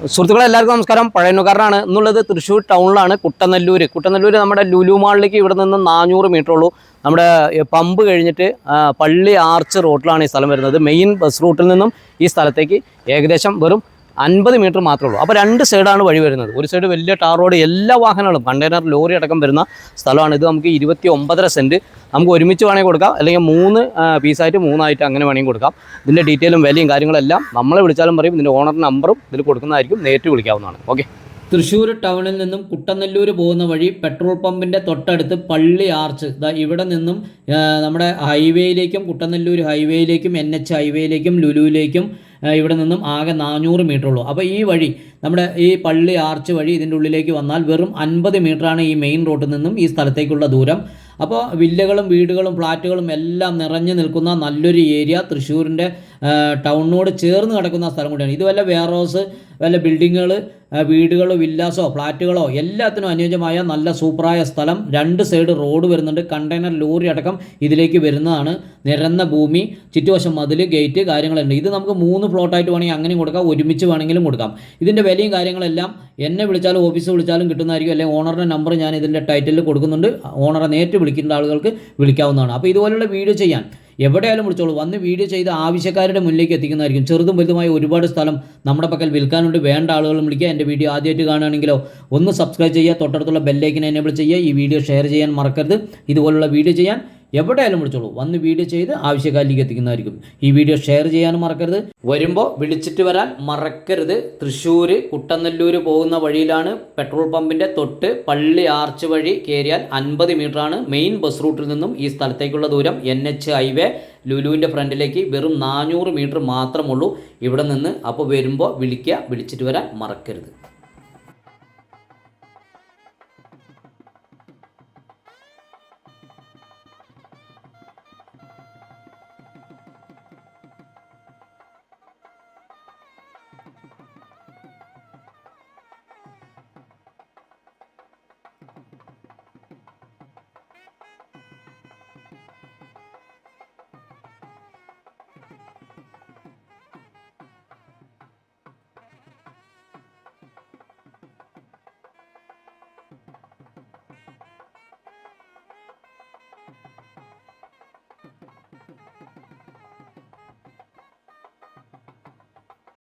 സുഹൃത്തുക്കളെ എല്ലാവർക്കും നമസ്കാരം. പഴയനുകാരനാണ് എന്നുള്ളത് തൃശ്ശൂർ ടൗണിലാണ് കുട്ടനല്ലൂർ കുട്ടനല്ലൂർ നമ്മുടെ ലുലു മാളിലേക്ക് ഇവിടെ നിന്ന് നാനൂറ് മീറ്റർ ഉള്ളൂ. നമ്മുടെ പമ്പ് കഴിഞ്ഞിട്ട് പള്ളി ആർച്ച് റോഡിലാണ് ഈ സ്ഥലം വരുന്നത്. മെയിൻ ബസ് റൂട്ടിൽ നിന്നും ഈ സ്ഥലത്തേക്ക് ഏകദേശം വെറും അൻപത് മീറ്റർ മാത്രമേ ഉള്ളൂ. അപ്പോൾ രണ്ട് സൈഡാണ് വഴി വരുന്നത്. ഒരു സൈഡ് വലിയ ടാർ റോഡ് എല്ലാ വാഹനങ്ങളും കണ്ടെയ്നർ ലോറി അടക്കം വരുന്ന സ്ഥലമാണ്. ഇത് നമുക്ക് ഇരുപത്തി ഒമ്പതര സെന്റ് നമുക്ക് ഒരുമിച്ച് വേണമെങ്കിൽ കൊടുക്കാം. അല്ലെങ്കിൽ മൂന്ന് പീസായിട്ട് മൂന്നായിട്ട് അങ്ങനെ വേണമെങ്കിൽ കൊടുക്കാം. ഇതിന്റെ ഡീറ്റെയിലും വിലയും കാര്യങ്ങളെല്ലാം നമ്മളെ വിളിച്ചാലും പറയും. ഇതിന്റെ ഓണർ നമ്പറും ഇതിൽ കൊടുക്കുന്നതായിരിക്കും. നേരിട്ട് വിളിക്കാവുന്നതാണ്. ഓക്കെ തൃശ്ശൂർ ടൗണിൽ നിന്നും കുട്ടനെല്ലൂർ പോകുന്ന വഴി പെട്രോൾ പമ്പിന്റെ തൊട്ടടുത്ത് പള്ളി ആർച്ച് ഇതാ ഇവിടെ നിന്നും നമ്മുടെ ഹൈവേയിലേക്കും കുട്ടനെല്ലൂർ ഹൈവേയിലേക്കും എൻ എച്ച് ഹൈവേയിലേക്കും ലുലുവിലേക്കും ഇവിടെ നിന്നും ആകെ നാനൂറ് മീറ്റർ ഉള്ളൂ. അപ്പോൾ ഈ വഴി നമ്മുടെ ഈ പള്ളി ആർച്ച് വഴി ഇതിന്റെ ഉള്ളിലേക്ക് വന്നാൽ വെറും അൻപത് മീറ്ററാണ് ഈ മെയിൻ റോഡിൽ നിന്നും ഈ സ്ഥലത്തേക്കുള്ള ദൂരം. അപ്പോൾ വില്ലകളും വീടുകളും ഫ്ലാറ്റുകളും എല്ലാം നിറഞ്ഞു നിൽക്കുന്ന നല്ലൊരു ഏരിയ തൃശ്ശൂരിന്റെ ടൗണിനോട് ചേർന്ന് കിടക്കുന്ന സ്ഥലം കൂടിയാണ്. ഇത് വല്ല വെയർ ഹൗസ് വല്ല ബിൽഡിങ്ങുകൾ വീടുകളോ വില്ലാസോ ഫ്ലാറ്റുകളോ എല്ലാത്തിനും അനുയോജ്യമായ നല്ല സൂപ്പറായ സ്ഥലം. രണ്ട് സൈഡ് റോഡ് വരുന്നുണ്ട്. കണ്ടെയ്നർ ലോറി അടക്കം ഇതിലേക്ക് വരുന്നതാണ്. നിരന്ന ഭൂമി ചുറ്റുവശം മതിൽ ഗേറ്റ് കാര്യങ്ങളുണ്ട്. ഇത് നമുക്ക് മൂന്ന് പ്ലോട്ടായിട്ട് വേണമെങ്കിൽ അങ്ങനെയും കൊടുക്കാം. ഒരുമിച്ച് വേണമെങ്കിലും കൊടുക്കാം. ഇതിന്റെ വിലയും കാര്യങ്ങളെല്ലാം എന്നെ വിളിച്ചാലും ഓഫീസ് വിളിച്ചാലും കിട്ടുന്നതായിരിക്കും. അല്ലെങ്കിൽ ഓണറിന്റെ നമ്പർ ഞാൻ ഇതിന്റെ ടൈറ്റിൽ കൊടുക്കുന്നുണ്ട്. ഓണറെ നേരിട്ട് വിളിക്കേണ്ട ആളുകൾക്ക് വിളിക്കാവുന്നതാണ്. അപ്പോൾ ഇതുപോലുള്ള വീഡിയോ ചെയ്യാൻ എവിടെയായാലും വിളിച്ചോളൂ. വന്ന് വീഡിയോ ചെയ്ത് ആവശ്യക്കാരുടെ മുന്നിലേക്ക് എത്തിക്കുന്നതായിരിക്കും. ചെറുതും വലുതുമായ ഒരുപാട് സ്ഥലം നമ്മുടെ പക്കൽ വിൽക്കാനുണ്ട്. വേണ്ട ആളുകളും വിളിക്കുക. എന്റെ വീഡിയോ ആദ്യമായിട്ട് കാണുകയാണെങ്കിലോ ഒന്ന് സബ്സ്ക്രൈബ് ചെയ്യുക. തൊട്ടടുത്തുള്ള ബെല്ലേക്കിനെ എനേബിൾ ചെയ്യുക. ഈ വീഡിയോ ഷെയർ ചെയ്യാൻ മറക്കരുത്. ഇതുപോലുള്ള വീഡിയോ ചെയ്യാൻ എവിടെയായാലും വിളിച്ചോളൂ. വന്ന് വീഡിയോ ചെയ്ത് ആവശ്യക്കാരിലേക്ക് എത്തിക്കുന്നതായിരിക്കും ഈ വീഡിയോ ഷെയർ ചെയ്യാനും മറക്കരുത്. വരുമ്പോൾ വിളിച്ചിട്ട് വരാൻ മറക്കരുത്. തൃശ്ശൂർ കുട്ടനെല്ലൂർ പോകുന്ന വഴിയിലാണ് പെട്രോൾ പമ്പിന്റെ തൊട്ട് പള്ളി ആർച്ച് വഴി കയറിയാൽ അൻപത് ആണ് മെയിൻ ബസ് റൂട്ടിൽ നിന്നും ഈ സ്ഥലത്തേക്കുള്ള ദൂരം. എൻ എച്ച് ഹൈവേ ലുലുവിന്റെ ഫ്രണ്ടിലേക്ക് വെറും നാനൂറ് മീറ്റർ മാത്രമുള്ളൂ. ഇവിടെ നിന്ന് അപ്പോൾ വരുമ്പോൾ വിളിക്കുക വിളിച്ചിട്ട് വരാൻ മറക്കരുത്.